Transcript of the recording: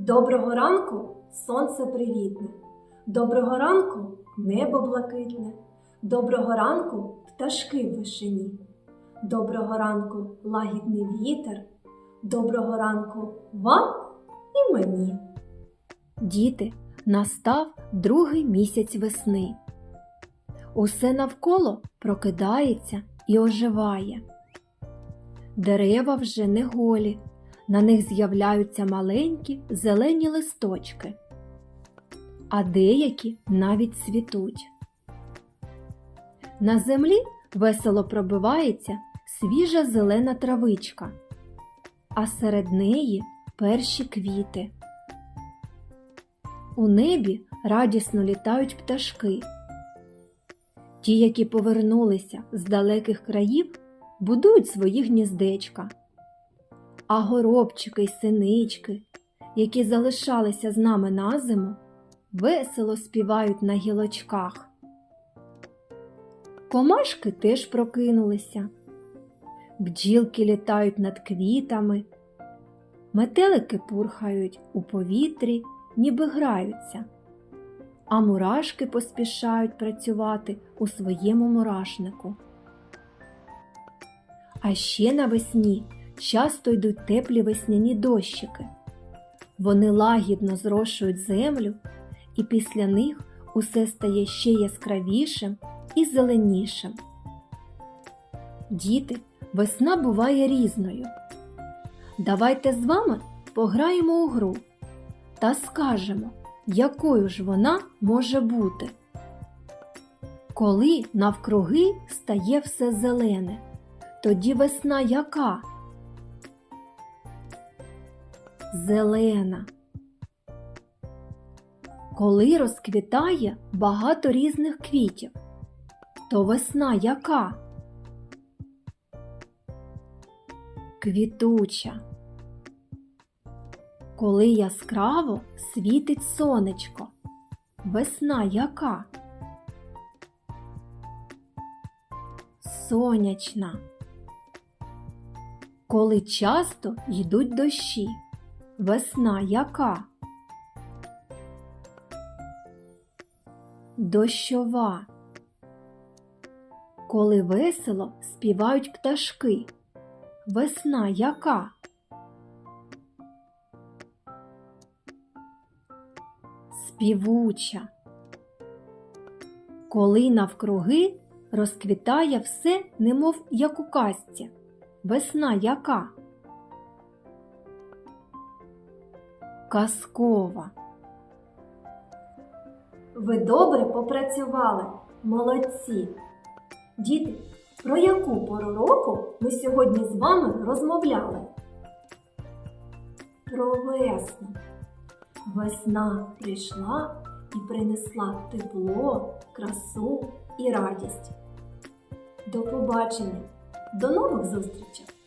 Доброго ранку сонце привітне, доброго ранку небо блакитне, доброго ранку пташки в вишині, доброго ранку лагідний вітер, доброго ранку вам і мені. Діти, настав другий місяць весни. Усе навколо прокидається і оживає. Дерева вже не голі, на них з'являються маленькі зелені листочки, а деякі навіть цвітуть. На землі весело пробивається свіжа зелена травичка, а серед неї перші квіти. У небі радісно літають пташки. Ті, які повернулися з далеких країв, будують свої гніздечка. А горобчики й синички, які залишалися з нами на зиму, весело співають на гілочках. Комашки теж прокинулися. Бджілки літають над квітами, метелики пурхають у повітрі ніби граються, а мурашки поспішають працювати у своєму мурашнику. А ще навесні часто йдуть теплі весняні дощики. Вони лагідно зрошують землю, і після них усе стає ще яскравішим і зеленішим. Діти, весна буває різною. Давайте з вами пограємо у гру та скажемо, якою ж вона може бути. Коли навкруги стає все зелене, тоді весна яка? Зелена. Коли розквітає багато різних квітів, то весна яка? Квітуча коли яскраво світить сонечко. Весна яка? Сонячна. Коли часто йдуть дощі. Весна яка? Дощова. Коли весело співають пташки. Весна яка? співуча. Коли навкруги розквітає все, немов як у казці. Весна яка? Казкова. Ви добре попрацювали, молодці. Діти, про яку пору року ми сьогодні з вами розмовляли? Про весну. Весна прийшла і принесла тепло, красу і радість. До побачення, до нових зустрічей!